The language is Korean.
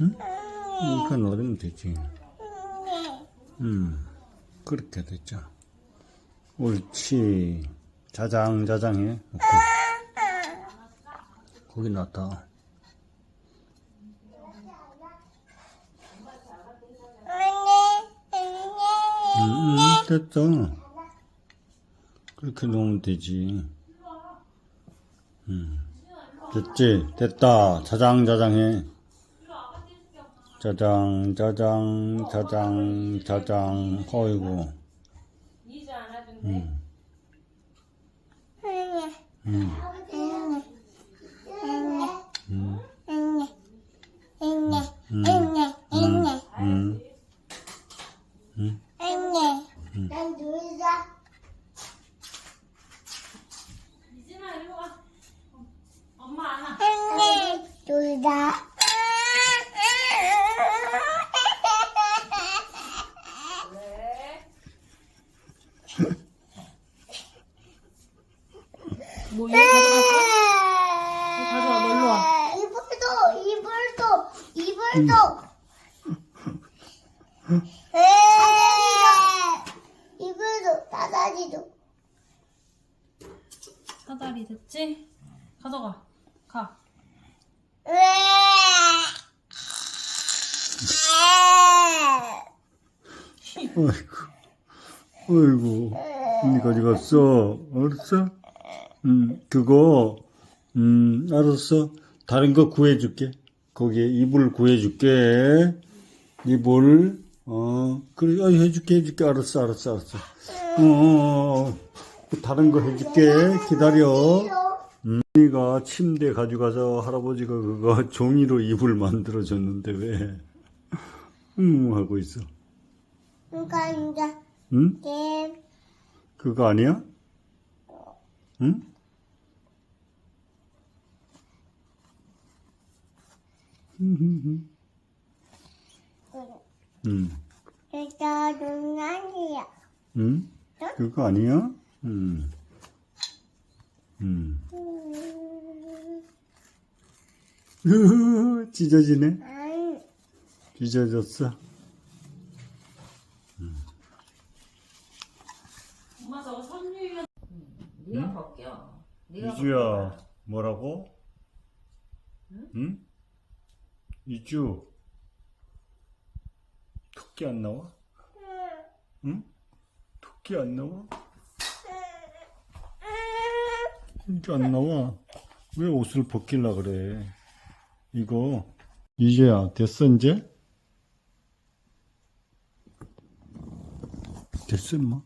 응? 이렇게 노리면 되지. 음, 그렇게 됐죠. 옳지. 자장, 자장해. 오케이. 거기 놨다. 음, 음, 됐다. 그렇게 놓으면 되지. 음. 됐지? 됐다. 자장, 자장해. 짜장, 짜장, 짜장, 짜장. 어이구. 음. 음. 음. 음. 음. 난 놀자. 이진아 이리 와. 엄마 안아. 놀자. 왜? 뭐 이거 가져갈까? 가져와, 너 일로 와. 이불도, 이불도, 이불도. 이불도, 다다리도. 사다리 됐지? 가져가. 가. 어이구. 어이구. 니가 어디 갔어? 알았어? 음, 그거, 음, 알았어. 다른 거 구해줄게. 거기에 이불 구해줄게. 이불, 어, 그래, 어, 해줄게, 해줄게. 알았어, 알았어, 알았어. 어, 어, 어. 그 다른 거 해줄게. 기다려. 니가 침대 가져가서 할아버지가 그거 종이로 이불 만들어줬는데 왜? 음, 하고 있어. 감자, 응? 잼, 그거 아니야? 응? 응. 진짜 농안이야. 응? 그거 아니야? 응. 응. 으흐, 찢어지네. 안, 찢어졌어. 엄마 저거 선유이가 네가 벗겨. 네가 이주야, 뭐라고? 응? 이주, 토끼 안 나와? 응? 토끼 안 나와? 토끼 안 나와? 왜 옷을 벗길라 그래? 이거, 이주야, 됐어, 이제? 됐어, 임마?